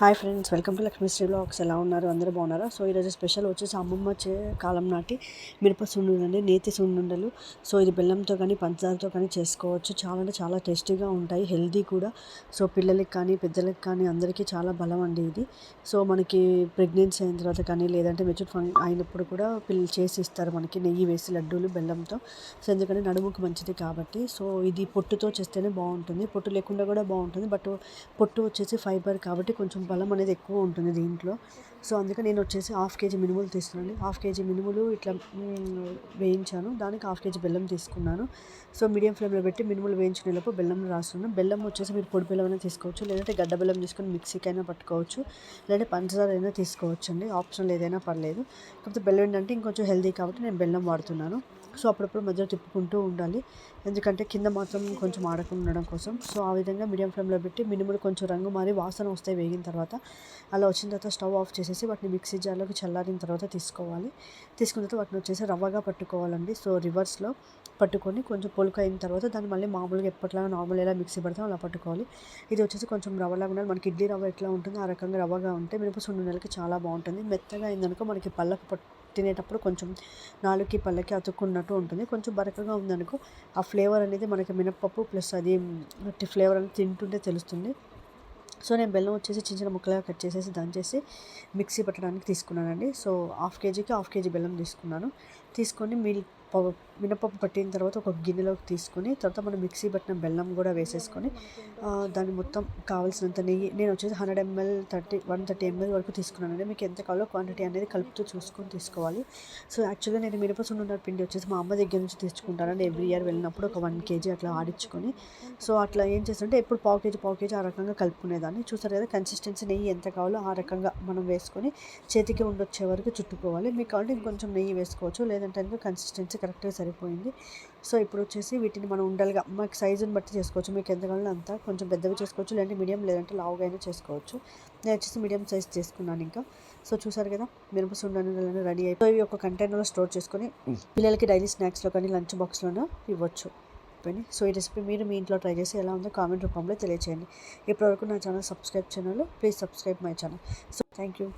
Hi friends welcome to Lakshmisri blogs. ఎలా ఉన్నారు? అందరూ బాగున్నారా? సో ఈరోజు స్పెషల్ వచ్చేసి అమ్మమ్మ చే కాలం నాటి మిరప సున్నుండలు నేతి సున్నుండలు. సో ఇది బెల్లంతో కానీ పంచదారతో కానీ చేసుకోవచ్చు. చాలా అంటే చాలా టేస్టీగా ఉంటాయి హెల్దీ కూడా. సో పిల్లలకి కానీ పెద్దలకి కానీ అందరికీ చాలా బలం అండి ఇది. సో మనకి ప్రెగ్నెన్సీ అయిన తర్వాత కానీ లేదంటే మెచ్యూర్ ఫంక్ అయినప్పుడు కూడా పిల్లలు చేసి ఇస్తారు మనకి నెయ్యి వేసి లడ్డూలు బెల్లంతో. సో ఎందుకంటే నడుముకు మంచిది కాబట్టి. సో ఇది పొట్టుతో చేస్తేనే బాగుంటుంది. పొట్టు లేకుండా కూడా బాగుంటుంది. బట్ పొట్టు వచ్చేసి ఫైబర్ కాబట్టి కొంచెం బలం అనేది ఎక్కువ ఉంటుంది దీంట్లో. సో అందుకని నేను వచ్చేసి హాఫ్ కేజీ మినుములు తీసుకున్నాను. హాఫ్ కేజీ మినుములు ఇట్లా వేయించాను. దానికి హాఫ్ కేజీ బెల్లం తీసుకున్నాను. సో మీడియం ఫ్లేమ్లో పెట్టి మినుములు వేయించుకునేలోపు బెల్లం రాస్తున్నాను బెల్లం వచ్చేసి మీరు పొడి బెల్లం అయినా తీసుకోవచ్చు. లేదంటే గడ్డ బెల్లం తీసుకొని మిక్సీకి అయినా పట్టుకోవచ్చు. లేదంటే పంచదార అయినా తీసుకోవచ్చు అండి ఆప్షనల్ ఏదైనా పర్లేదు. కాకపోతే బెల్లం ఏంటంటే ఇంకొంచెం హెల్దీ కాబట్టి నేను బెల్లం వాడుతున్నాను. సో అప్పుడప్పుడు మధ్యలో తిప్పుకుంటూ ఉండాలి. ఎందుకంటే కింద మాత్రం కొంచెం ఆడకుండా ఉండడం కోసం. సో ఆ విధంగా మీడియం ఫ్లేమ్లో పెట్టి మినుములు కొంచెం రంగు మారి వాసన వస్తాయి వేగిన తర్వాత తర్వాత అలా వచ్చిన తర్వాత స్టవ్ ఆఫ్ చేసేసి వాటిని మిక్సీ జార్లోకి చల్లారిన తర్వాత తీసుకోవాలి. తీసుకున్న తర్వాత వాటిని వచ్చేసి రవ్వగా పట్టుకోవాలండి. సో రివర్స్లో పట్టుకొని కొంచెం పొలుకు అయిన తర్వాత దాన్ని మళ్ళీ మామూలుగా ఎప్పట్లాగా నార్మల్ ఎలా మిక్సీ పెడతాం అలా పట్టుకోవాలి. ఇది వచ్చేసి కొంచెం రవ్వలాగా ఉండాలి. మనకి ఇడ్లీ రవ్వ ఎట్లా ఉంటుందో ఆ రకంగా రవ్వగా ఉంటే మినప నెలకి చాలా బాగుంటుంది. మెత్తగా అయిందనుకో మనకి పళ్ళకు పట్టు తినేటప్పుడు కొంచెం నాలుగుకి పళ్ళకి అతుక్కున్నట్టు ఉంటుంది. కొంచెం బరకగా ఉందనుకో ఆ ఫ్లేవర్ అనేది మనకి మినప్పప్పు ప్లస్ అది ఫ్లేవర్ అనేది తింటుంటే తెలుస్తుంది. సో నేను బెల్లం వచ్చేసి చిన్న చిన్న ముక్కలుగా కట్ చేసేసి దంచేసి మిక్సీ పట్టడానికి తీసుకున్నానండి. సో హాఫ్ కేజీకి హాఫ్ కేజీ బెల్లం తీసుకున్నాను. తీసుకొని మిల్క్ మినపప్పు పట్టిన తర్వాత ఒక గిన్నెలోకి తీసుకొని తర్వాత మనం మిక్సీ పట్టిన బెల్లం కూడా వేసేసుకొని దాన్ని మొత్తం కావాల్సినంత నెయ్యి నేను వచ్చేసి hundred ml thirty one thirty ml వరకు తీసుకున్నాను తీసుకున్నానండి. మీకు ఎంత కావాలో క్వాంటిటీ అనేది కలుపుతూ చూసుకొని తీసుకోవాలి. సో యాక్చువల్గా నేను మినప సున్నుండ పిండి వచ్చేసి మా అమ్మ దగ్గర నుంచి తెచ్చుకుంటానండి. ఎవ్రీ ఇయర్ వెళ్ళినప్పుడు ఒక వన్ కేజీ అట్లా ఆడించుకొని. సో అట్లా ఏం చేస్తుంటే ఎప్పుడు పావు కేజీ పావు కేజీ ఆ రకంగా కలుపుకునేదాన్ని. చూసారు కదా కన్సిస్టెన్సీ నెయ్యి ఎంత కావాలో ఆ రకంగా మనం వేసుకొని చేతికి ఉండొచ్చే వరకు చుట్టుకోవాలి. మీకు కావాలంటే ఇంకొంచెం నెయ్యి వేసుకోవచ్చు. లేదంటే కన్సిస్టెన్సీ కరెక్ట్గా సరిపోయింది. సో ఇప్పుడు వచ్చేసి వీటిని మనం ఉండలుగా మాకు సైజుని బట్టి చేసుకోవచ్చు. మీకు ఎంత కావాలో అంత కొంచెం పెద్దవి చేసుకోవచ్చు. లేదంటే మీడియం లేదంటే లావుగా అయినా చేసుకోవచ్చు. నేను వచ్చేసి మీడియం సైజ్ చేసుకున్నాను ఇంకా. సో చూసారు కదా మినప సుండలు రెడీ అయిపోయి ఇవి ఒక కంటైనర్లో స్టోర్ చేసుకొని పిల్లలకి డైలీ స్నాక్స్లో కానీ లంచ్ బాక్స్లోనూ ఇవ్వచ్చు. అయిపోయింది సో ఈ రెసిపీ మీరు మీ ఇంట్లో ట్రై చేసి ఎలా ఉందో కామెంట్ రూపంలో తెలియచేయండి. ఇప్పటివరకు నా channel subscribe channel please subscribe my channel. So thank you